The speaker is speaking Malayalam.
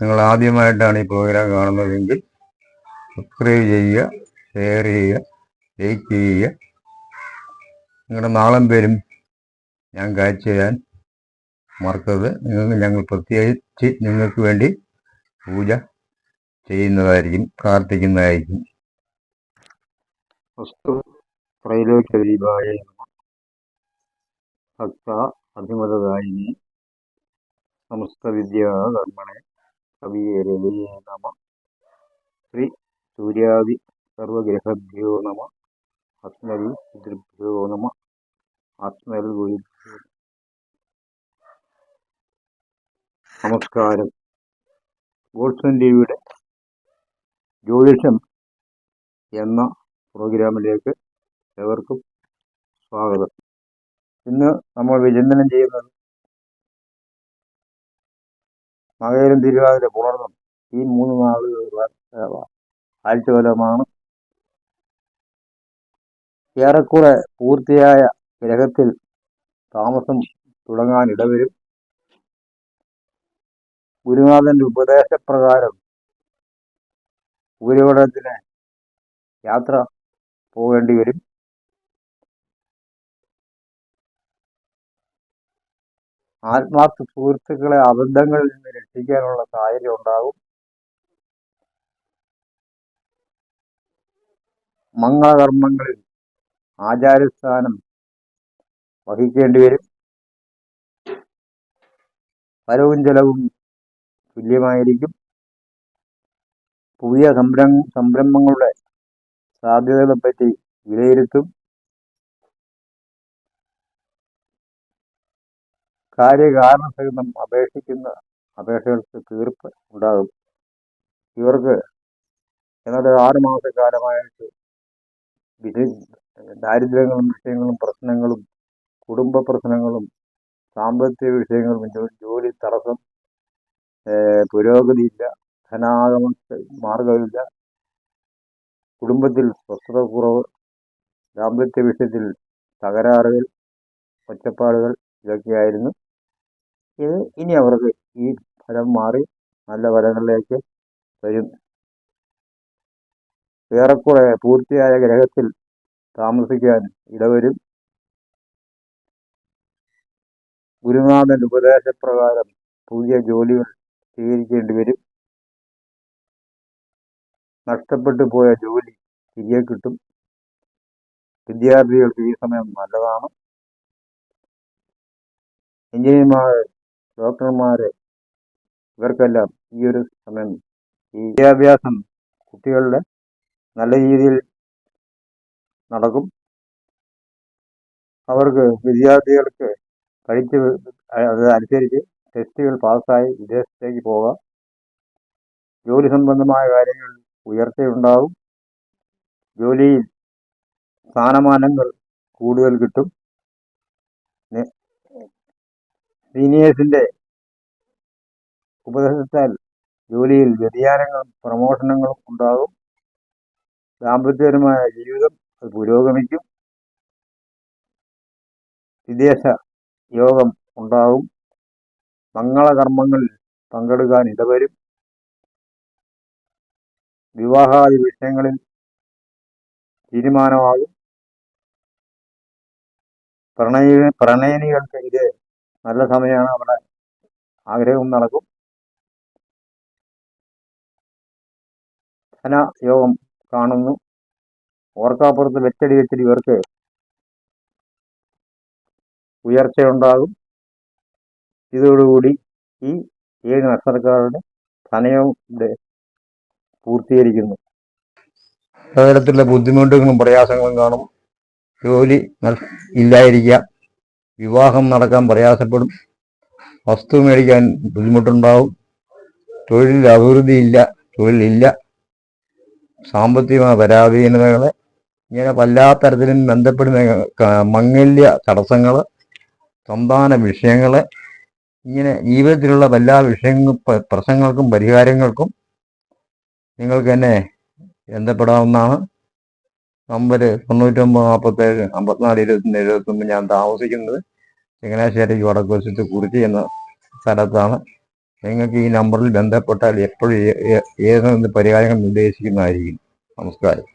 നിങ്ങൾ ആദ്യമായിട്ടാണ് ഈ പ്രോഗ്രാം കാണുന്നതെങ്കിൽ സബ്സ്ക്രൈബ് ചെയ്യുക ഷെയർ ചെയ്യുക ലൈക്ക് ചെയ്യുക. നിങ്ങളുടെ നാളം പേരും ഞാൻ കാഴ്ച ചെയ്യാൻ മറക്കരുത്. നിങ്ങൾക്ക് ഞങ്ങൾ പ്രത്യേകിച്ച് നിങ്ങൾക്ക് വേണ്ടി പൂജ ചെയ്യുന്നതായിരിക്കും പ്രാർത്ഥിക്കുന്നതായിരിക്കും വസ്തു ത്രൈലോക്യദീപായ നമഃ. ഭക്ത അഭിമതദായിനി സമസ്ത വിദ്യാ കർമ്മണെ കവിയേ നമ. ശ്രീ സൂര്യാദി സർവഗ്രഹഭ്യോ നമ. അസ്മരി പിതൃഭ്യോ നമ. ആത്മൽ ഗുരുഭ്യോ നമസ്കാരം. ഗോൾസൺ ടിവിയുടെ ജ്യോതിഷം എന്ന പ്രോഗ്രാമിലേക്ക് എവർക്കും സ്വാഗതം. ഇന്ന് നമ്മൾ വിചിന്തനം ചെയ്യുന്നത് മകയിലും തിരുവാതിര പുണർന്നും ഈ മൂന്ന് നാളുകൾ ആഴ്ചഫലമാണ് ഏറെക്കുറെ പൂർത്തിയായ ഗ്രഹത്തിൽ താമസം തുടങ്ങാൻ ഇടവരും. ഗുരുനാഥന്റെ ഉപദേശപ്രകാരം ഉപരിപഠനത്തിന് യാത്ര പോകേണ്ടി വരും. ആത്മാർത്ഥ സുഹൃത്തുക്കളെ അബദ്ധങ്ങളിൽ നിന്ന് രക്ഷിക്കാനുള്ള സാഹചര്യം ഉണ്ടാകും. മംഗളകർമ്മങ്ങളിൽ ആചാരസ്ഥാനം വഹിക്കേണ്ടി വരും. ഫലവും ചെലവും തുല്യമായിരിക്കും. പുതിയ സംരംഭ സംരംഭങ്ങളുടെ സാധ്യതകളെപ്പറ്റി വിലയിരുത്തും. കാര്യകാരണസഹിതം അപേക്ഷിക്കുന്ന അപേക്ഷകൾക്ക് തീർപ്പ് ഉണ്ടാകും. ഇവർക്ക് ഏതാണ്ട് ആറ് മാസക്കാലമായിട്ട് വിധി ദാരിദ്ര്യങ്ങളും വിഷയങ്ങളും പ്രശ്നങ്ങളും കുടുംബ പ്രശ്നങ്ങളും സാമ്പത്തിക വിഷയങ്ങളും ജോലി തടസ്സം പുരോഗതിയില്ല ധനാഗമ മാർഗമില്ല കുടുംബത്തിൽ സ്വസ്ഥത കുറവ് ദാമ്പത്യ വിഷയത്തിൽ തകരാറുകൾ ഒറ്റപ്പാടുകൾ ഇതൊക്കെയായിരുന്നു. ഇത് ഇനി അവർക്ക് ഈ ഫലം മാറി നല്ല ഫലങ്ങളിലേക്ക് വരും. ഏറെക്കുറെ പൂർത്തിയായ ഗ്രഹത്തിൽ താമസിക്കാൻ ഇടവരും. ഗുരുനാഥൻ ഉപദേശപ്രകാരം പുതിയ ജോലികൾ സ്വീകരിക്കേണ്ടി വരും. നഷ്ടപ്പെട്ടു പോയ ജോലി തിരികെ കിട്ടും. വിദ്യാർത്ഥികൾക്ക് ഈ സമയം നല്ലതാണ്. എഞ്ചിനീയർമാർ ഡോക്ടർമാര് ഇവർക്കെല്ലാം ഈ ഒരു സമയം ഈ വിദ്യാഭ്യാസം കുട്ടികളുടെ നല്ല രീതിയിൽ നടക്കും. അവർക്ക് വിദ്യാർത്ഥികൾക്ക് കഴിച്ച് അത് അനുസരിച്ച് ടെസ്റ്റുകൾ പാസ്സായി വിദേശത്തേക്ക് പോകാം. ജോലി സംബന്ധമായ കാര്യങ്ങൾ ഉയർച്ചയുണ്ടാവും. ജോലിയിൽ സ്ഥാനമാനങ്ങൾ കൂടുതൽ കിട്ടും. സീനിയേഴ്സിന്റെ ഉപദേശത്താൽ ജോലിയിൽ വ്യതിയാനങ്ങളും പ്രമോഷനങ്ങളും ഉണ്ടാകും. ദാമ്പത്യപരമായ ജീവിതം അത് പുരോഗമിക്കും. വിദേശ യോഗം ഉണ്ടാകും. മംഗളകർമ്മങ്ങളിൽ പങ്കെടുക്കാൻ ഇടവരും. വിവാഹാദി വിഷയങ്ങളിൽ തീരുമാനമാകും. പ്രണയ പ്രണയനികൾക്ക് ഇത് നല്ല സമയമാണ് അവിടെ ആഗ്രഹവും നടക്കും. ധന യോഗം കാണുന്നു. ഓർക്കാപ്പുറത്ത് വെച്ചടി വെച്ചടി ഇവർക്ക് ഉയർച്ചയുണ്ടാകും. ഇതോടുകൂടി ഈ ഏഴ് നക്ഷത്രക്കാരുടെ ധനയവും പൂർത്തീകരിക്കുന്നു. പലതരത്തിലുള്ള ബുദ്ധിമുട്ടുകളും പ്രയാസങ്ങളും കാണും. ജോലി ഇല്ലായിരിക്കുക ഇല്ലായിരിക്കാം. വിവാഹം നടക്കാൻ പ്രയാസപ്പെടും. വസ്തു മേടിക്കാൻ ബുദ്ധിമുട്ടുണ്ടാവും. തൊഴിലിൽ അഭിവൃദ്ധിയില്ല തൊഴിലില്ല. സാമ്പത്തികമായ പരാധീനതകൾ ഇങ്ങനെ പല തരത്തിലും ബന്ധപ്പെടുന്ന മംഗല്യ തടസ്സങ്ങൾ സന്താന വിഷയങ്ങൾ ഇങ്ങനെ ജീവിതത്തിലുള്ള എല്ലാ വിഷയങ്ങൾ പ്രശ്നങ്ങൾക്കും പരിഹാരങ്ങൾക്കും നിങ്ങൾക്ക് എന്നെ ബന്ധപ്പെടാവുന്നതാണ്. നമ്പർ തൊണ്ണൂറ്റൊമ്പത് നാൽപ്പത്തേഴ് അമ്പത്തിനാല് ഇരുപത്തൊന്ന് എഴുപത്തൊമ്പത് ഞാൻ താമസിക്കുന്നത് ചങ്ങനാശ്ശേരിക്ക് വടക്കുവശത്ത് കുറിച്ചി എന്ന സ്ഥലത്താണ്. നിങ്ങൾക്ക് ഈ നമ്പറിൽ ബന്ധപ്പെട്ടാൽ എപ്പോഴും ഏതെങ്കിലും പരിഹാരങ്ങൾ നിർദ്ദേശിക്കുന്നതായിരിക്കും. നമസ്കാരം.